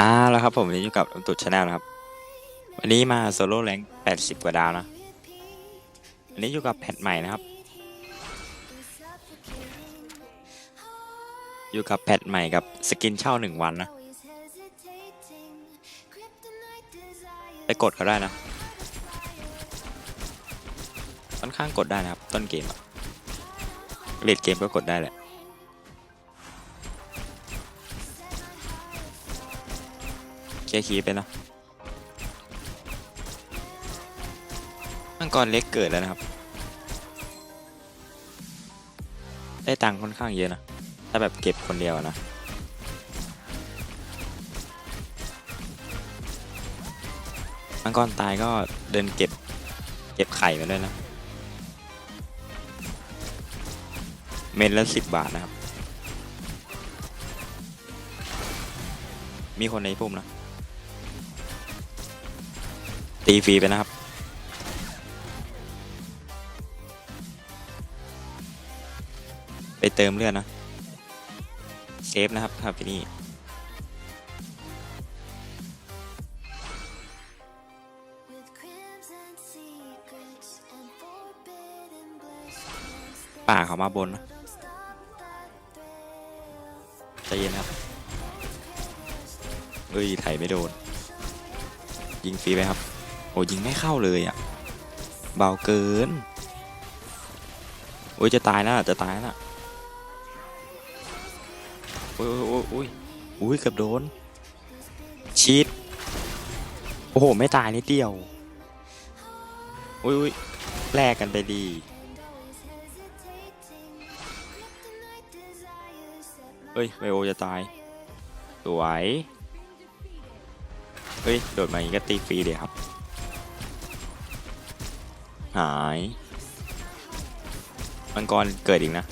อ่าแล้วครับผมวันนี้อยู่กับตุ๊ดชาแนลนะครับ วันนี้มาโซโล่แรง80กว่าดาวนะ วันนี้อยู่กับแพทใหม่นะครับ อยู่กับแพทใหม่กับสกินเช่าหนึ่งวันนะ ไปกดเขาได้นะ ค่อนข้างกดได้นะครับ ต้นเกมเลดเกมก็กดได้แหละ เคลียร์คีไปนะมังกรเล็กเกิดแล้วนะครับ ได้ตังค์ค่อนข้างเยอะนะ ถ้าแบบเก็บคนเดียวนะมังกรตายก็เดินเก็บ เก็บไข่มาด้วยนะ เมนละสิบบาทนะครับ มีคนในปุ่มนะ ตีฟรีไปนะครับ ไปเติมเลือดนะ เซฟนะครับครับที่นี่ป่าเขามาบนนะใจเย็นครับ เอ้ยไถไม่โดน ยิงฟรีไหมครับโอ้ยิงไม่เข้าเลยอะ เบาเกิน โอ้ยจะตายแล้วจะตายแล้วโอ้ยโอ้ยโอ้ยโอ้ยเกือบโดน ชีดโอ้โห ไม่ตายนิดเดียวโอ้ยโอ้ยแลกกันไปดีเฮ้ยไบโอจะตาย สวย เฮ้ย โดดมาอย่างนี้ก็ตีฟรีเลยครับ หายมังกรเกิดอีกนะ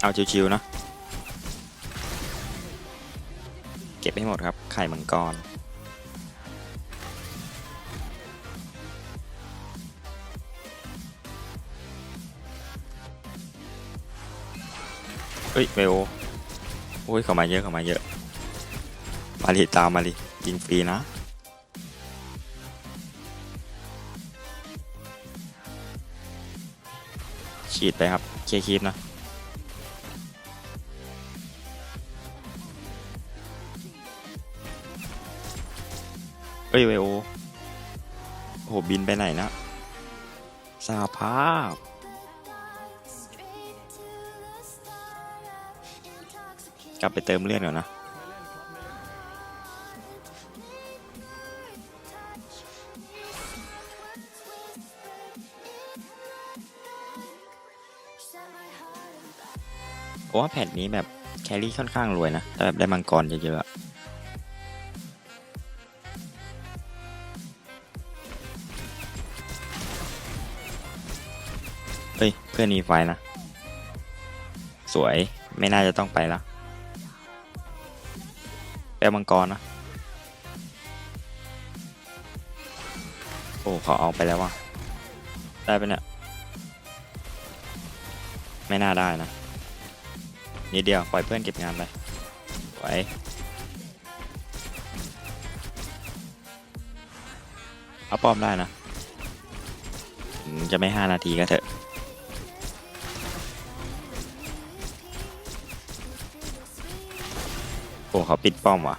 เอาชิวๆนะ เก็บให้หมดครับ ไข่มังกรเฮ้ยไบโอโอ้ยเข้ามาเยอะเข้ามาเยอะ มาดิตามมาดิยิงฟรีนะฉีดไปครับเคลียร์คีปนะเฮ้ยไบโอโอ้โหบินไปไหนนะสาภาพกลับไปเติมเลือดก่อนนะ เพราะว่าแผ่นนี้แบบแครี่ค่อนข้างรวยนะถ้าแบบได้มังกรเยอะๆเฮ้ย เพื่อนมีไฟนะ สวยไม่น่าจะต้องไปละแปลมังกรนะ โอ้เขาเอาไปแล้วว่ะ ได้ไปเนี่ย ไม่น่าได้นะ นิดเดียวปล่อยเพื่อนเก็บงานไปไว้เอาป้อมได้นะจะไม่ห้านาทีก็เถอะโอ้เขาปิดป้อมว่ะ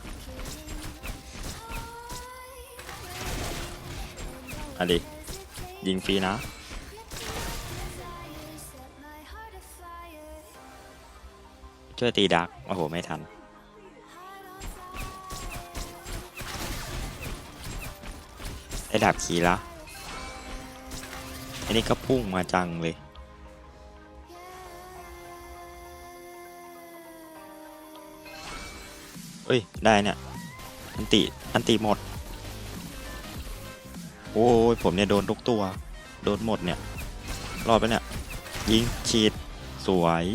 อะดิยิงฟรีนะ ช่วยตีดักโอ้โห ไม่ทัน ได้ดับขีละอันนี้ก็พุ่งมาจังเลย เอ้ย ได้เนี่ย อันติ อันติหมด โอ้ย ผมเนี่ย โดนทุกตัว โดนหมดเนี่ย รอดไปเนี่ย ยิงฉีด สวย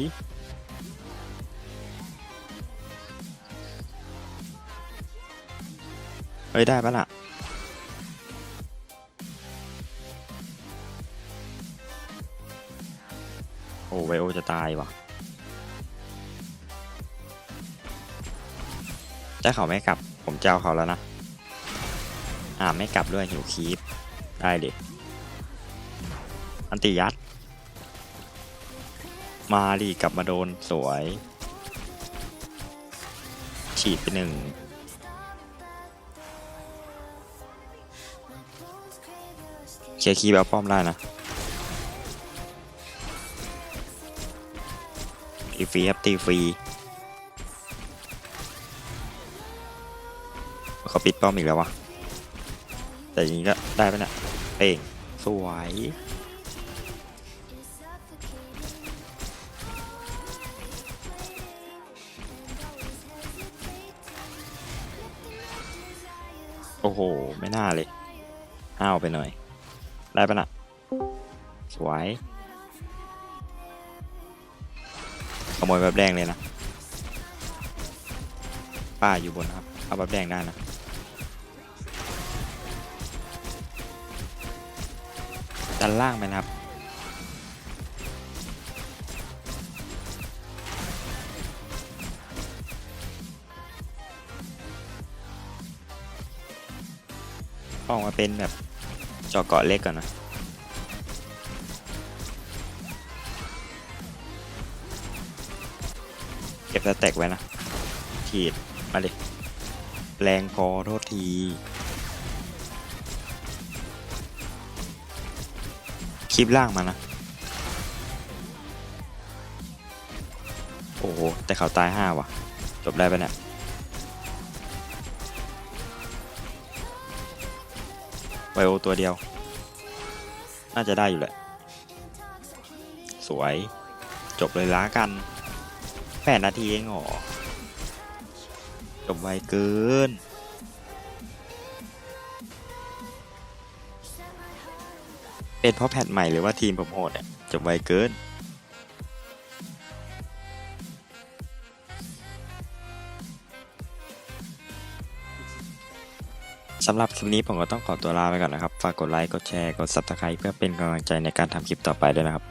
เฮ้ยได้ปะล่ะโอ้ไวโอจะตายว่ะถ้าเขาไม่กลับ ผมเจ้าเขาแล้วนะ อ่าไม่กลับด้วยหิวคีปได้เด็กอันติยัด มาดีกลับมาโดนสวย ฉีดไปหนึ่ง ลียร์คีย์แบบป้อมได้นะตีฟรีครับตีฟรีเขาปิดป้อมอีกแล้ววะแต่อย่างนี้ก็ได้ปะเนี่ยเป่งสวยโอ้โห ไม่น่าเลยห้าวไปหน่อย ได้ปะน่ะ สวยขโมยแบบแดงเลยนะ ป้าอยู่บนครับ เอาแบบแดงได้นะ ด้านล่างไหมนะครับ ออกมาเป็นแบบ จอเกาะเล็กก่อนนะเก็บสแต็กไว้นะขีดมาดิแรงพอโทษทีคลิปล่างมานะ โอ้โห แต่เขาตายห้าว่ะ จบได้ปะเนี่ย ไบโอตัวเดียว น่าจะได้อยู่แหละ สวย จบเลยล้ากันแปดนาทีเองหรอ จบไวเกิน เป็นเพราะแพทใหม่หรือว่าทีมผมโหดเนี่ย จบไวเกิน สำหรับคลิปนี้ผมก็ต้องขอตัวลาไปก่อนนะครับ ฝากกดไลค์ กดแชร์ กด Subscribe เพื่อเป็นกำลังใจในการทำคลิปต่อไปด้วยนะครับ